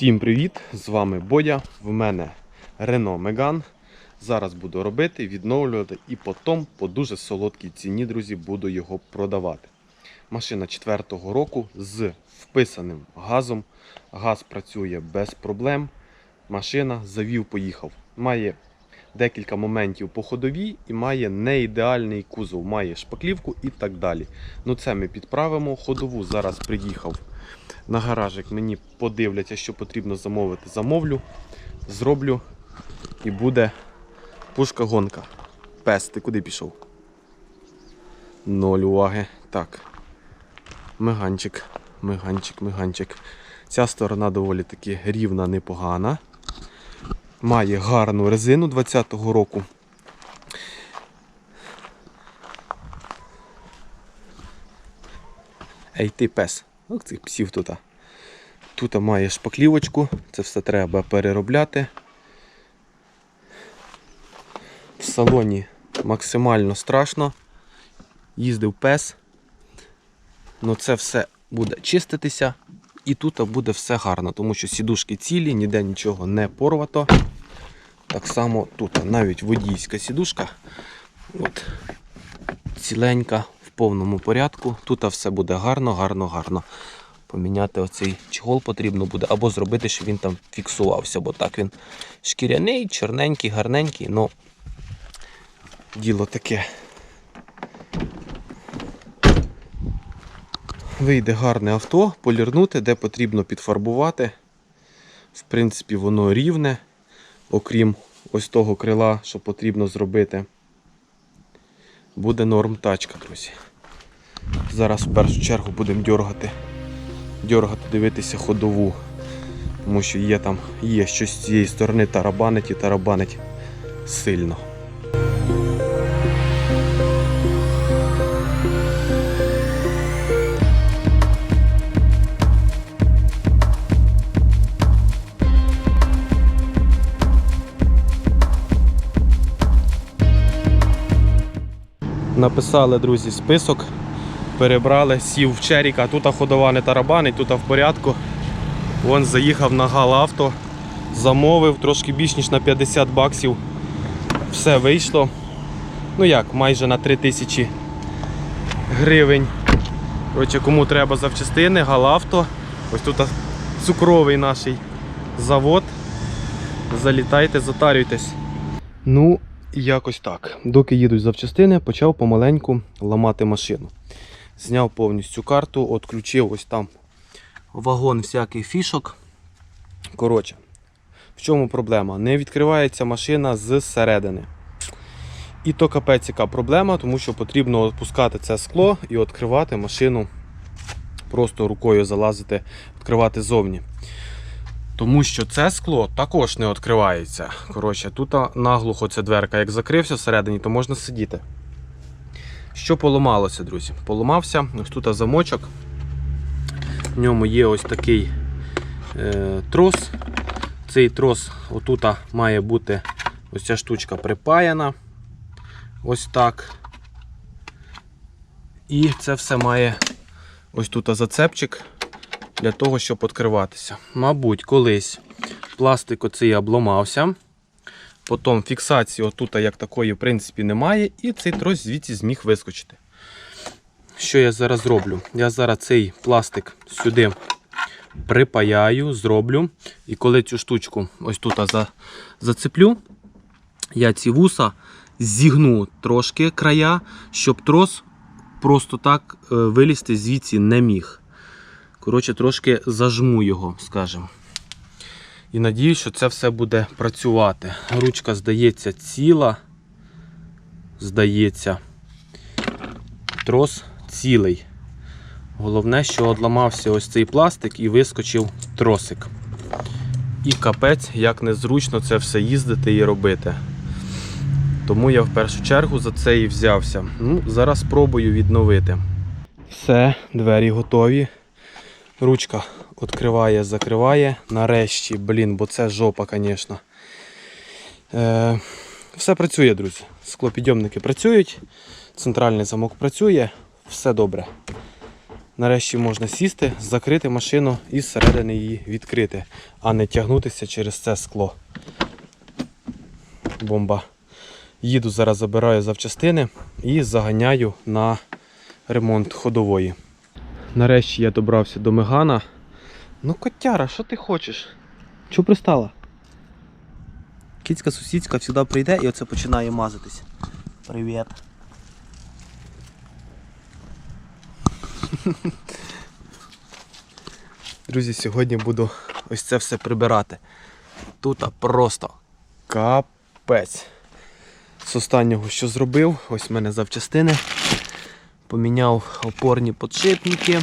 Всім привіт! З вами Бодя. В мене Renault Megane. Зараз буду робити, відновлювати і потім по дуже солодкій ціні, друзі, буду його продавати. Машина 4-го року з вписаним газом. Газ працює без проблем. Машина завів, поїхав. Має декілька моментів по ходовій і має не ідеальний кузов, має шпаклівку і так далі. Ну це ми підправимо. Ходову зараз приїхав на гаражик. Мені подивляться, що потрібно замовити. Замовлю, зроблю і буде пушка гонка. Пес, ти куди пішов? Ноль уваги. Так. Миганчик, миганчик, миганчик. Ця сторона доволі таки рівна, непогана. Має гарну резину 20-го року. Ей ти пес. Ох, цих псів тут. Тут має шпаклівочку, це все треба переробляти. В салоні максимально страшно. Їздив пес. Ну це все буде чиститися. І тут буде все гарно, тому що сідушки цілі, ніде нічого не порвато. Так само тут навіть водійська сідушка. От, ціленька, повному порядку. Тут все буде гарно, гарно, гарно. Поміняти оцей чехол потрібно буде, або зробити, щоб він там фіксувався, бо так він шкіряний, чорненький, гарненький, ну діло таке. Вийде гарне авто, полірнути, де потрібно підфарбувати. В принципі, воно рівне, окрім ось того крила, що потрібно зробити. Буде норм тачка, друзі. Зараз в першу чергу будемо дергати, дергати, дивитися ходову. Тому що є там є щось з цієї сторони тарабанить і тарабанить сильно. Написали, друзі, список, перебрали, сів в Черіка, тут ходова не тарабанить, тут в порядку. Вон заїхав на Галавто, замовив трошки більш ніж на 50 баксів. Все вийшло. Ну як, майже на 3000 гривень. Коротше, кому треба запчастини, Галавто. Ось тут цукровий наш завод. Залітайте, затарюйтесь. Ну, якось так. Доки їдуть запчастини, почав помаленьку ламати машину. Зняв повністю карту, відключив ось там вагон всяких фішок. Коротше, в чому проблема? Не відкривається машина зсередини. І то капець яка проблема, тому що потрібно відпускати це скло і відкривати машину, просто рукою залазити, відкривати зовні. Тому що це скло також не відкривається. Коротше, тут наглухо ця дверка, як закрився всередині, то можна сидіти. Що поламалося, друзі? Поламався ось тут замочок. В ньому є ось такий е, трос. Цей трос отут має бути ось ця штучка припаяна. Ось так. І це все має ось тут зацепчик для того, щоб відкриватися. Мабуть, колись пластик оцей обламався. Потім фіксації отут як такої, в принципі, немає, і цей трос звідси зміг вискочити. Що я зараз зроблю? Я зараз цей пластик сюди припаяю, зроблю. І коли цю штучку ось тут за, зацеплю, я ці вуса зігну трошки края, щоб трос просто так е, вилізти звідси не міг. Коротше, трошки зажму його, скажімо. І надію, що це все буде працювати. Ручка, здається, ціла. Здається, трос цілий. Головне, що одламався ось цей пластик і вискочив тросик. І капець, як незручно це все їздити і робити. Тому я в першу чергу за це і взявся. Ну, Зараз спробую відновити. Все, двері готові. Ручка відкриває, закриває. Нарешті, блін, бо це жопа, звісно. Е, все працює, друзі. Склопідйомники працюють, центральний замок працює, все добре. Нарешті можна сісти, закрити машину і зсередини її відкрити, а не тягнутися через це скло. Бомба. Їду зараз, забираю запчастини і заганяю на ремонт ходової. Нарешті я добрався до Мегана. Ну, котяра, що ти хочеш? Чого пристала? Кицька сусідська сюди прийде і оце починає мазатись. Привіт. Друзі, сьогодні буду ось це все прибирати. Тут просто капець. З останнього, що зробив, ось в мене запчастини. Поміняв опорні подшипники.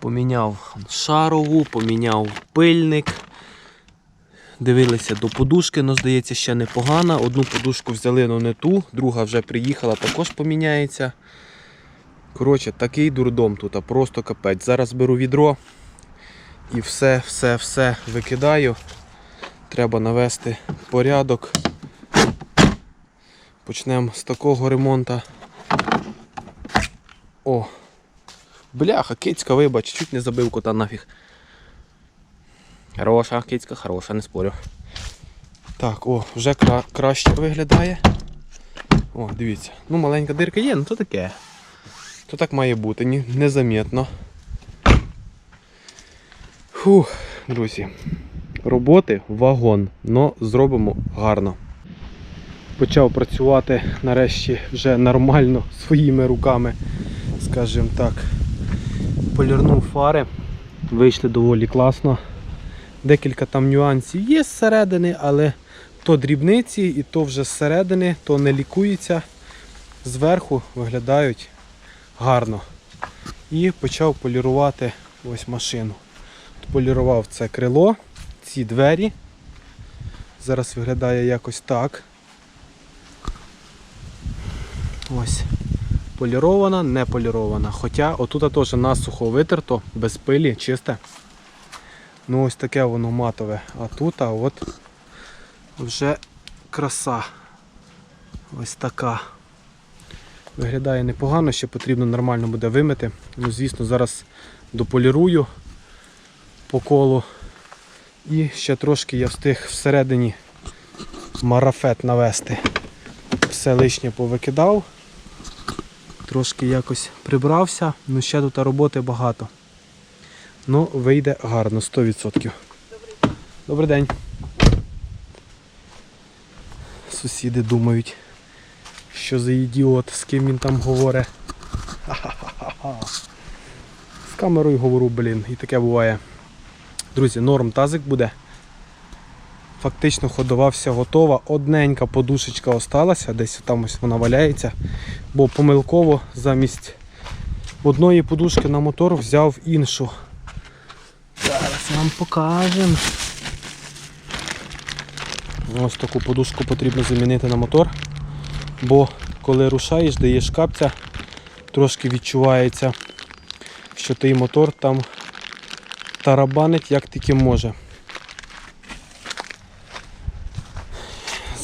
Поміняв шарову, поміняв пильник. Дивилися до подушки, але здається, ще непогана. Одну подушку взяли, але не ту, друга вже приїхала, також поміняється. Коротше, такий дурдом тут, а просто капець. Зараз беру відро і все, все, все викидаю. Треба навести порядок. Почнемо з такого ремонту. О! Бляха, кицька, вибач, чуть не забив кота нафіг. Хороша, кицька, хороша, не спорю. Так, о, вже кра- краще виглядає. О, дивіться. Ну, маленька дирка є, ну то таке. То так має бути, ні- незамітно. Фух, друзі. Роботи вагон, но зробимо гарно. Почав працювати нарешті вже нормально своїми руками, скажімо так. Полірнув фари, вийшли доволі класно. Декілька там нюансів є зсередини, але то дрібниці і то вже зсередини, то не лікується. Зверху виглядають гарно. І почав полірувати ось машину. Полірував це крило, ці двері. Зараз виглядає якось так. Ось. Полірована, не полірована. Хоча отут теж насухо витерто, без пилі, чисте. Ну ось таке воно матове. А тут а от вже краса. Ось така. Виглядає непогано, ще потрібно нормально буде вимити. Ну, звісно, зараз дополірую по колу. І ще трошки я встиг всередині марафет навести. Все лишнє повикидав. Трошки якось прибрався, ну ще тут роботи багато. Ну, вийде гарно, 100%. Добрий день. Сусіди думають, що за ідіот, з ким він там говорить. З камерою говорю, блін, і таке буває. Друзі, норм тазик буде. Фактично ходова вся готова. Одненька подушечка осталася, десь там ось вона валяється. Бо помилково замість одної подушки на мотор взяв іншу. Зараз вам покажемо. Ось таку подушку потрібно замінити на мотор. Бо коли рушаєш, даєш капця, трошки відчувається, що той мотор там тарабанить як тільки може.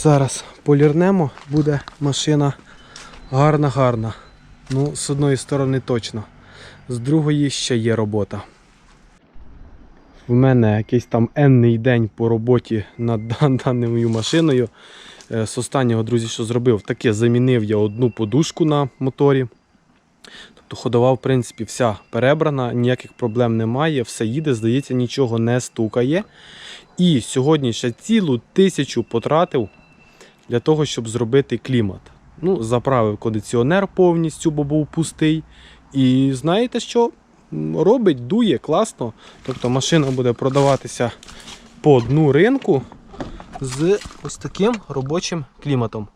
Зараз полірнемо, буде машина гарна-гарна. Ну, з одної сторони точно, з другої ще є робота. В мене якийсь там енний день по роботі над даною машиною. Е, З останнього, друзі, що зробив, таке замінив я одну подушку на моторі. Тобто ходова, в принципі, вся перебрана, ніяких проблем немає, все їде, здається, нічого не стукає. І сьогодні ще цілу тисячу потратив для того, щоб зробити клімат. Ну, заправив кондиціонер повністю, бо був пустий. І знаєте що? Робить, дує, класно. Тобто машина буде продаватися по дну ринку з ось таким робочим кліматом.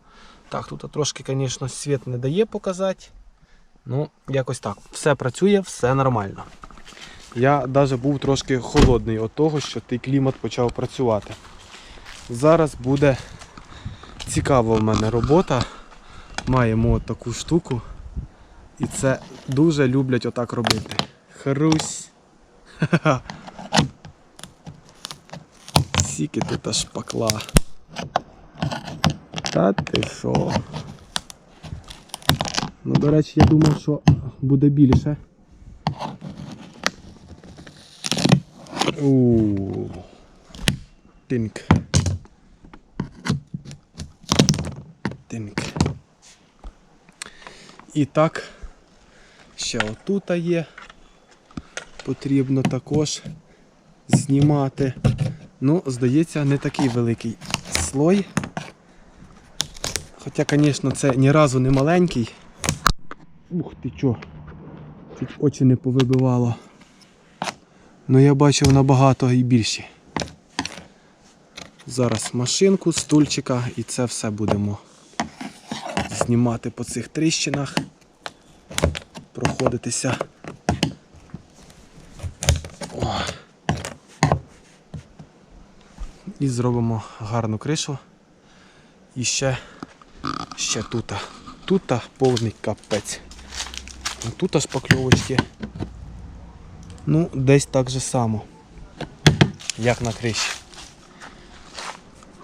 Так, тут трошки, звісно, світ не дає показати. Ну, якось так. Все працює, все нормально. Я навіть був трошки холодний від того, що той клімат почав працювати. Зараз буде цікава в мене робота. Маємо от таку штуку. І це дуже люблять отак робити. Хрусь. Сіки тут аж шпакла. Та ти що? Ну, до речі, я думав, що буде більше. У. Тинк. Тинк. І так, ще отут є. Потрібно також знімати. Ну, здається, не такий великий слой. Хоча, звісно, це ні разу не маленький. Ух ти чо. Чуть очі не повибивало. Ну я бачив набагато і більші. Зараз машинку, стульчика і це все будемо знімати по цих тріщинах, проходитися. О. І зробимо гарну кришу. І ще, ще тут. Тут повний капець. Тут шпакльовочки. Ну, десь так же само. Як на криші.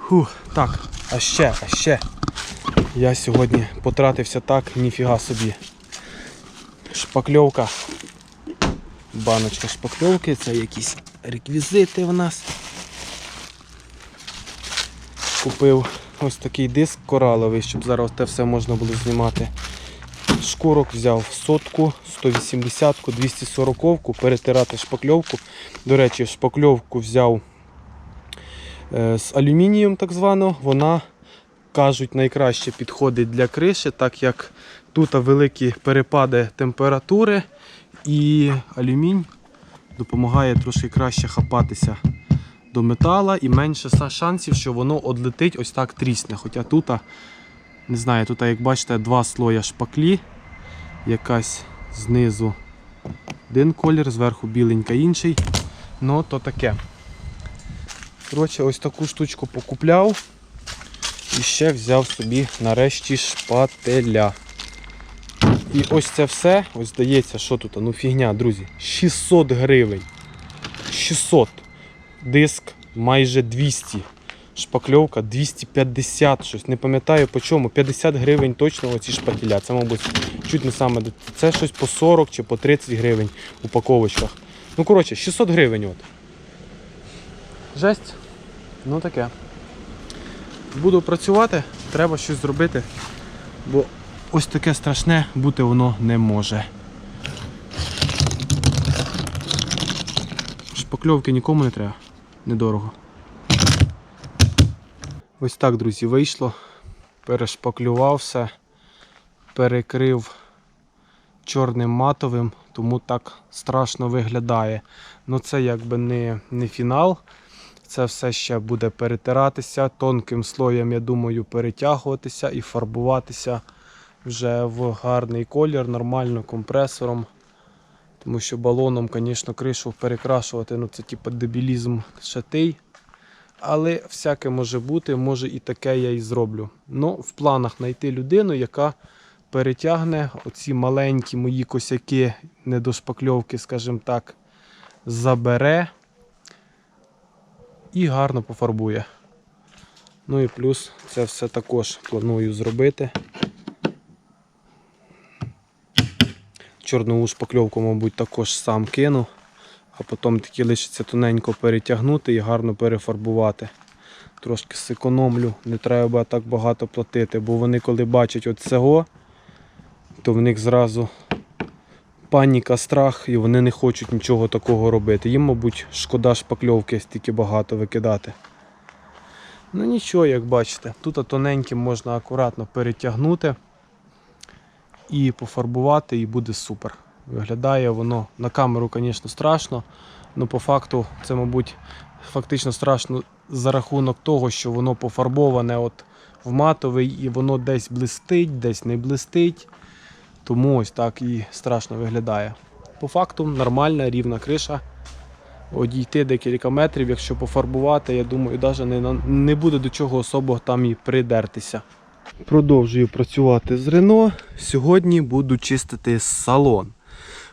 Фух, так, а ще, а ще. Я сьогодні потратився так, ніфіга собі. Шпакльовка. Баночка шпакльовки, це якісь реквізити в нас. Купив ось такий диск кораловий, щоб зараз те все можна було знімати. Шкурок взяв сотку, 180-ку, 240-ку, перетирати шпакльовку. До речі, шпакльовку взяв е, з алюмінієм, так звано. Вона, кажуть, найкраще підходить для криші, так як тут великі перепади температури і алюмінь допомагає трошки краще хапатися до метала і менше шансів, що воно одлетить ось так трісне. Хоча тут, не знаю, тут, як бачите, два слоя шпаклі, якась знизу один колір, зверху біленька інший. Ну, то таке. Коротше, ось таку штучку покупляв. І ще взяв собі нарешті шпателя. І ось це все, ось здається, що тут, ну фігня, друзі, 600 гривень. 600. Диск майже 200. Шпакльовка 250 щось. Не пам'ятаю по чому. 50 гривень точно оці шпателя. Це, мабуть, чуть не саме. Це щось по 40 чи по 30 гривень в упаковочках. Ну, коротше, 600 гривень. от. Жесть. Ну таке. Буду працювати, треба щось зробити, бо ось таке страшне бути воно не може. Шпакльовки нікому не треба. Недорого. Ось так, друзі, вийшло. Перешпаклював все, перекрив чорним матовим, тому так страшно виглядає. Ну це якби не, не фінал. Це все ще буде перетиратися, тонким слоєм, я думаю, перетягуватися і фарбуватися вже в гарний колір, нормально компресором. Тому що балоном, звісно, кришу перекрашувати, ну це типу дебілізм шатий. Але всяке може бути, може і таке я і зроблю. Ну, в планах знайти людину, яка перетягне оці маленькі мої косяки недошпакльовки, скажімо так, забере і гарно пофарбує. Ну і плюс це все також планую зробити. Чорнову шпакльовку, мабуть, також сам кину, а потім таки лишиться тоненько перетягнути і гарно перефарбувати. Трошки зекономлю, не треба так багато платити, бо вони коли бачать от цього, то в них зразу паніка, страх, і вони не хочуть нічого такого робити. Їм, мабуть, шкода шпакльовки стільки багато викидати. Ну нічого, як бачите, тут тоненьким можна акуратно перетягнути і пофарбувати, і буде супер. Виглядає воно на камеру, звісно, страшно, але по факту це, мабуть, фактично страшно за рахунок того, що воно пофарбоване от в матовий і воно десь блистить, десь не блистить. Тому ось так і страшно виглядає. По факту нормальна рівна криша. Одійти декілька метрів, якщо пофарбувати, я думаю, навіть не, не буде до чого особо там і придертися. Продовжую працювати з Рено. Сьогодні буду чистити салон.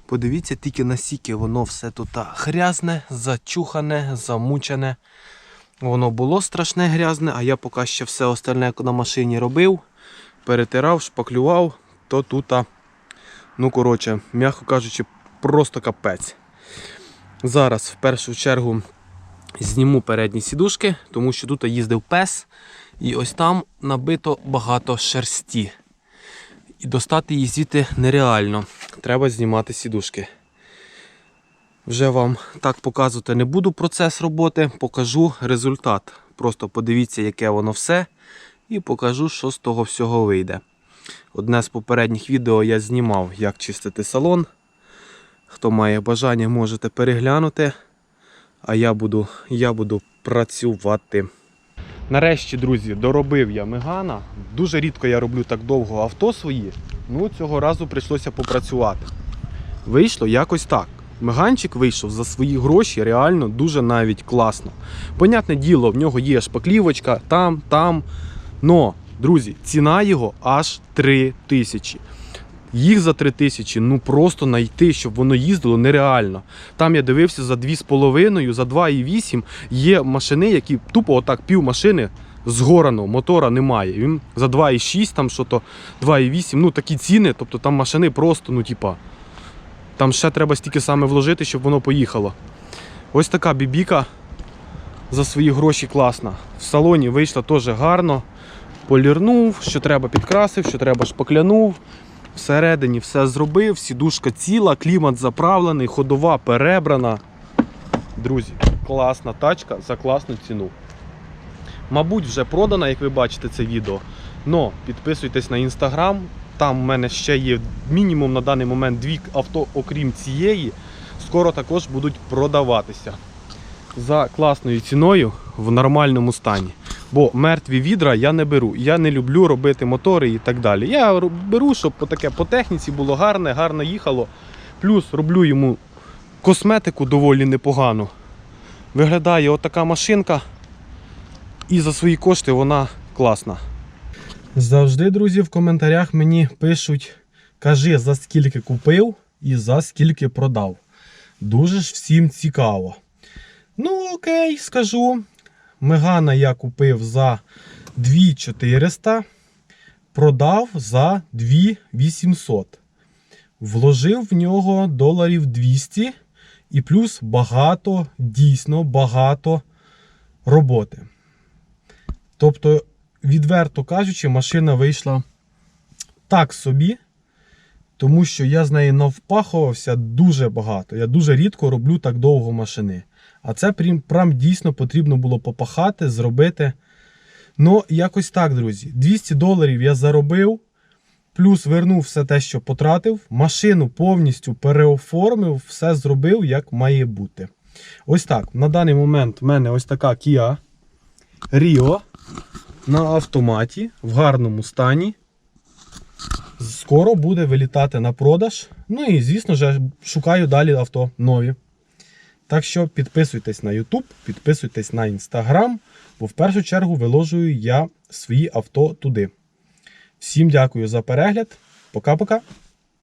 Подивіться тільки наскільки воно все тут грязне, зачухане, замучене. Воно було страшне грязне, а я поки ще все остальне на машині робив, перетирав, шпаклював, то тут Ну, коротше, м'яко кажучи, просто капець. Зараз в першу чергу зніму передні сідушки, тому що тут їздив пес, і ось там набито багато шерсті. І достати її звідти нереально. Треба знімати сідушки. Вже вам так показувати не буду процес роботи, покажу результат. Просто подивіться, яке воно все, і покажу, що з того всього вийде. Одне з попередніх відео я знімав, як чистити салон. Хто має бажання, можете переглянути. А я буду, я буду працювати. Нарешті, друзі, доробив я Мегана. Дуже рідко я роблю так довго авто свої. Ну, цього разу прийшлося попрацювати. Вийшло якось так. Меганчик вийшов за свої гроші реально дуже навіть класно. Понятне діло, в нього є шпаклівочка там, там. Но, друзі, ціна його аж 3 тисячі. Їх за 3 тисячі ну просто знайти, щоб воно їздило нереально. Там я дивився за 2,5, за 2,8 є машини, які тупо отак пів машини згорано, мотора немає. Він за 2,6, там що то 2,8, ну такі ціни, тобто там машини просто, ну типа. Там ще треба стільки саме вложити, щоб воно поїхало. Ось така бібіка за свої гроші класна. В салоні вийшла теж гарно. Полірнув, що треба підкрасив, що треба шпаклянув. Всередині все зробив, сідушка ціла, клімат заправлений, ходова перебрана. Друзі, класна тачка за класну ціну. Мабуть, вже продана, як ви бачите це відео. Но підписуйтесь на інстаграм. Там в мене ще є мінімум на даний момент дві авто, окрім цієї. Скоро також будуть продаватися за класною ціною в нормальному стані. Бо мертві відра я не беру. Я не люблю робити мотори і так далі. Я беру, щоб таке по техніці було гарне, гарно їхало. Плюс роблю йому косметику доволі непогану. Виглядає отака машинка. І за свої кошти вона класна. Завжди, друзі, в коментарях мені пишуть: кажи, за скільки купив і за скільки продав. Дуже ж всім цікаво. Ну, окей, скажу. Мегана я купив за 2400, продав за 2800. Вложив в нього доларів 200 і плюс багато, дійсно багато роботи. Тобто, відверто кажучи, машина вийшла так собі, тому що я з нею навпахувався дуже багато. Я дуже рідко роблю так довго машини. А це прям, прям дійсно потрібно було попахати, зробити. Ну, якось так, друзі. 200 доларів я заробив, плюс вернув все те, що потратив. Машину повністю переоформив, все зробив, як має бути. Ось так. На даний момент в мене ось така Kia Rio на автоматі в гарному стані. Скоро буде вилітати на продаж. Ну і, звісно ж, шукаю далі авто нові. Так що підписуйтесь на YouTube, підписуйтесь на Instagram, бо в першу чергу виложую я свої авто туди. Всім дякую за перегляд. Пока-пока.